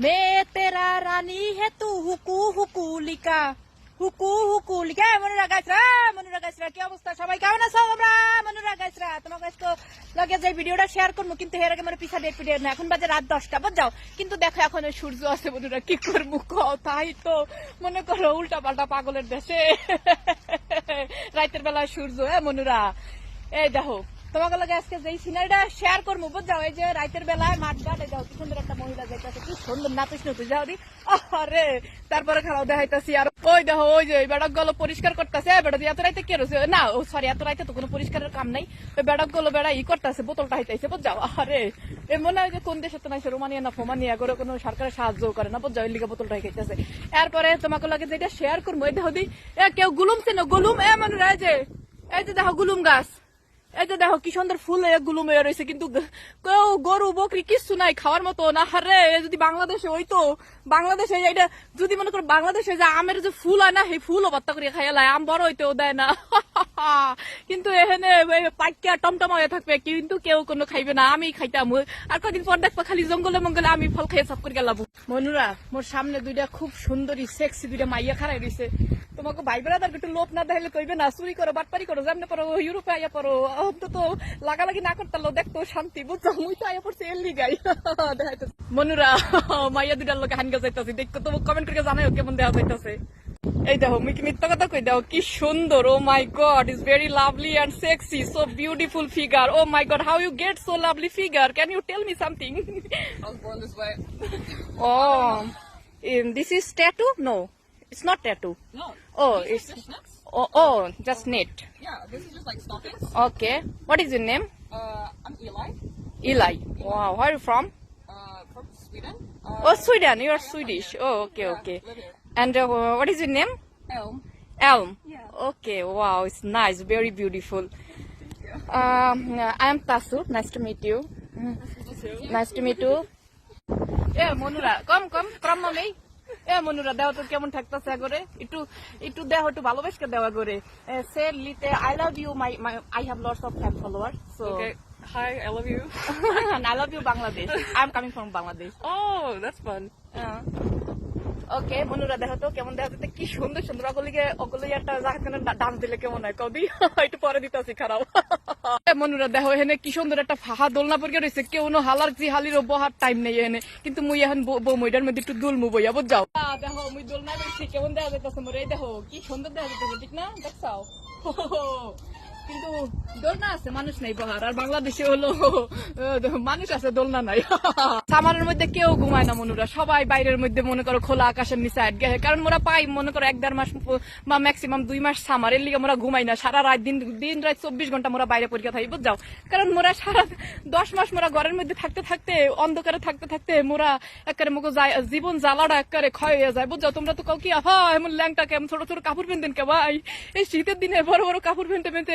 মেয়ে তেরা রানী হে তু হুকু হুকুলিকা হুকু হুকুলিকা মনুরা গাছরা মনুরা গাছরা কি অবস্থা সবাই কেমন আছো আমরা মনুরা গাছরা তোমার কাছে লাগে যে ভিডিওটা শেয়ার করব কিন্তু এর আগে মানে পিছা ডেট ভিডিও না এখন বাজে রাত দশটা যাও কিন্তু দেখো এখন সূর্য আছে মনুরা কি করব তাই তো মনে করো উল্টা পাল্টা পাগলের দেশে রাতের বেলায় সূর্য হ্যাঁ মনুরা এই দেখো তোমাকে লাগে আজকে যেই সিনারিটা শেয়ার করব বুঝাও এই যে রাতের বেলায় মাঠ ঘাটে যাও, কি সুন্দর একটা মহিলা যাইতেছে, কি সুন্দর না নাচিস নতুন যাও দি। আরে তারপরে খারাপ দেখাইতাছি আর ওই দেখো, ওই যে বেড়কগুলো পরিষ্কার করতেছে বেড়া দিয়ে এত রাইতে কে রয়েছে না, ও সরি এত রাইতে তো কোনো পরিষ্কারের কাম নাই। ওই বেড়কগুলো বেড়া ই করতেছে, বোতলটা হাইতাইছে বুঝাও আরে এ মনে হয় যে কোন দেশে তো নাই রোমানিয়া না ফোমানিয়া করে কোনো সরকারের সাহায্য করে না বুঝাও এর লিগে বোতলটা হাইতাইছে এরপরে তোমাকে লাগে যেটা শেয়ার করব এই দেখো দি, এ কেউ গুলুম চেনো? গুলুম, এ মনে হয় যে, এই যে দেখো গুলুম গাছ। এই যে দেখো কি সুন্দর ফুল এগুলো মেয়ে রয়েছে, কিন্তু কেউ গরু, বকরি কিচ্ছু নাই, খাওয়ার মতো না। হারে যদি বাংলাদেশে হইতো বাংলাদেশে এটা যদি মনে করো বাংলাদেশে যে আমের যে ফুল হয় না, সেই ফুলও বাত্তা করে খাইয়া লাই আম বড় হইতেও দেয় না। কিন্তু এখানে পাইকা টমটম হয়ে থাকবে, কিন্তু কেউ কোনো খাইবে না আমি খাইতাম। আর কদিন পর দেখব খালি জঙ্গলে মঙ্গলে আমি ফল খাইয়ে সব করে গেলাম মনুরা, মোর সামনে দুইটা খুব সুন্দরী সেক্সি দুইটা মাইয়া খারাই রয়েছে তোমাকে ভাই বেড়াদার একটু লোভ না দেখলে কইবে না চুরি করো বাটপারি করো যেমন পারো ইউরোপে আইয়া পারো অন্তত লাগালাগি না করতে দেখতো শান্তি বুঝছ? মুই তো আইয়া পড়ছি এলি গাই। মনুরা মাইয়া দুটার লোকে হানগা যাইতাছি। দেখতো তো কমেন্ট করে জানাই কেমন দেওয়া যাইতাছে। এই দেখো মুই কি মিথ্যা কথা কই? দাও কি সুন্দর ও my God is very lovely and sexy so beautiful figure oh my God how you get so lovely figure can you tell me something I was born this way. It's not tattoo. No. Oh, it's oh, oh, just knit. Yeah, this is just like stockings. Okay. What is your name? Uh, I'm Eli. Eli. Wow. Where are you from? Uh, from Sweden. Uh, oh, Sweden. You are Swedish. Oh, okay, yeah, okay. And uh, what is your name? Elm. Elm. Yeah. Okay. Wow. It's nice. Very beautiful. Um, uh, I am Tasu. Nice to meet you. Nice to meet you. Nice to meet you. Yeah, Monura. Come, come. Come, mommy. এ মনুরা দেওয়া তো কেমন থাকতেছে করে একটু একটু দেহ একটু ভালোবাসকে দেওয়া করে সে লিতে I love you my I have lots of fan follower so. Hi, I love you. Love you Bangladesh I am coming from Bangladesh oh, that's fun. Okay, মনুরা, দেখো তো কেমন দেখা যাচ্ছে, কি সুন্দর সুন্দর অগলিকে অগলি একটা জাহাজ ডান্স দিলে কেমন হয়? কদি একটু পরে দিতেছি খারাপ। মনুরা, দেখো এখানে কি সুন্দর একটা ফাহা দোলনা পড়ে রয়েছে কেউ নো হালার জি হালির বহার টাইম নেই এখানে। কিন্তু মুই এখন বইটার মধ্যে একটু দুলমু বইয়া বুঝাও দেখো, মুই দোলনা রয়েছি কেমন দেখা যাইতেছে মোর? দেখো, কি সুন্দর দেখা যাইতেছে, ঠিক না? দেখছাও? কিন্তু দোলনা আছে, মানুষ নাই বহার। আর বাংলাদেশে হলো মানুষ আছে, দোলনা নাই। সামারের মধ্যে কেউ ঘুমায় না মনুরা। সবাই বাইরের মধ্যে মনে করো খোলা আকাশের নিচে আটকে কারণ মোরা পাই, মনে করো এক দেড় মাস বা ম্যাক্সিমাম দুই মাস সামার এর লিগে মোরা ঘুমাই না। সারা রাত, দিন দিন রাত চব্বিশ ঘণ্টা মোরা বাইরে পরীক্ষা থাকি বুঝাও কারণ মোরা সারা দশ মাস মোরা ঘরের মধ্যে থাকতে থাকতে, অন্ধকারে থাকতে থাকতে মোরা একবারে মুখো যায়, জীবন জ্বালাটা একেবারে ক্ষয় হয়ে যায় বুঝাও তোমরা তো কাউ কি এমন ল্যাংটা কেমন? ছোট ছোট কাপড় পেনতেন কে ভাই? এই শীতের দিনে বড় বড় কাপড় পেনতে পেনতে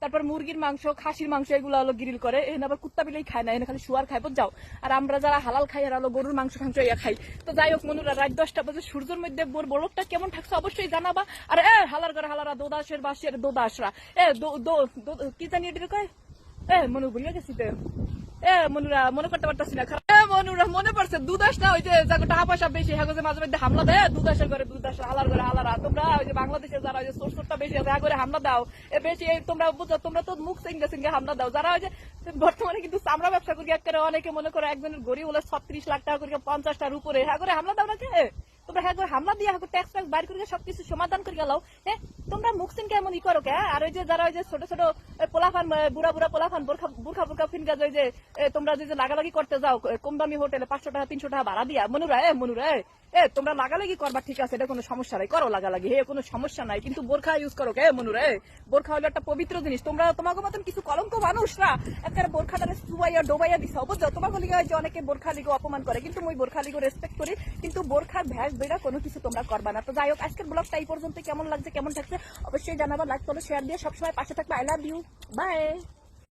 তারপর মুরগির মাংস, খাসির মাংস এগুলো হলো গ্রিল করে। এখানে আবার কুত্তা বিলাই খায় না, এখানে খালি শুয়ার খায় যাও আর আমরা যারা হালাল খাই আর হলো গরুর মাংস খাংস ইয়া খাই। তো যাই হোক মনুরা, রাত দশটা বাজে, সূর্যের মধ্যে বোর বড়টা কেমন থাকছে অবশ্যই জানাবা। আর এ, হালার করে হালারা, দোদাসের বাসের দোদাসরা। এ, দো- দো- কি জানি এটা কয়? এ, মনু ভুলে গেছি তো। হ্যাঁ যারা বেশি আছে হ্যাঁ করে হামলা দাও। বেশি তোমরা বুঝো হামলা দাও। যারা ওই যে বর্তমানে কিন্তু চামড়া ব্যবসা করি একেবারে অনেকে মনে করো একজনের গরিব হলে ছত্রিশ লাখ টাকা করে পঞ্চাশটার উপরে হ্যাঁ করে হামলা দাও না কে? তোমরা হ্যাঁ হামলা দিয়ে হ্যাঁ ট্যাক্স ট্যাক্স বাইর করে সমাধান করে হ্যাঁ তোমরা মুখসিন কেমন ই করো কে আর ওই যে যারা ওই যে ছোট ছোট পোলাফান বুড়া বুড়া পোলাফান বোরখা বুরখা বুরখা ওই যে তোমরা যে লাগালাগি করতে যাও কম দামি হোটেলে পাঁচশো টাকা তিনশো টাকা ভাড়া দিয়া মনুরা এ মনুরা এ, তোমরা লাগালাগি করবা ঠিক আছে এটা কোনো সমস্যা নাই করো লাগালাগি হে কোনো সমস্যা নাই কিন্তু বোরখা ইউজ করো কে মনুরা বোরখা হলো একটা পবিত্র জিনিস তোমরা তোমাকে মতন কিছু কলঙ্ক মানুষরা একটা বোরখাটারে সুবাইয়া ডোবাইয়া দিছ বুঝছ? তোমাকে লিগে হয় অনেকে বোরখা লিগে অপমান করে কিন্তু মুই বোরখা লিগে রেসপেক্ট করি বোরখার ভ্যাস, বেড়া, কোনো কিছু তোমরা করবা না। তো যাই হোক, আজকের ব্লগটা এই পর্যন্ত কেমন লাগছে, কেমন থাকছে, অবশ্যই জানাবা লাইক করো শেয়ার দিয়ে সবসময় পাশে থাকবে। I love you by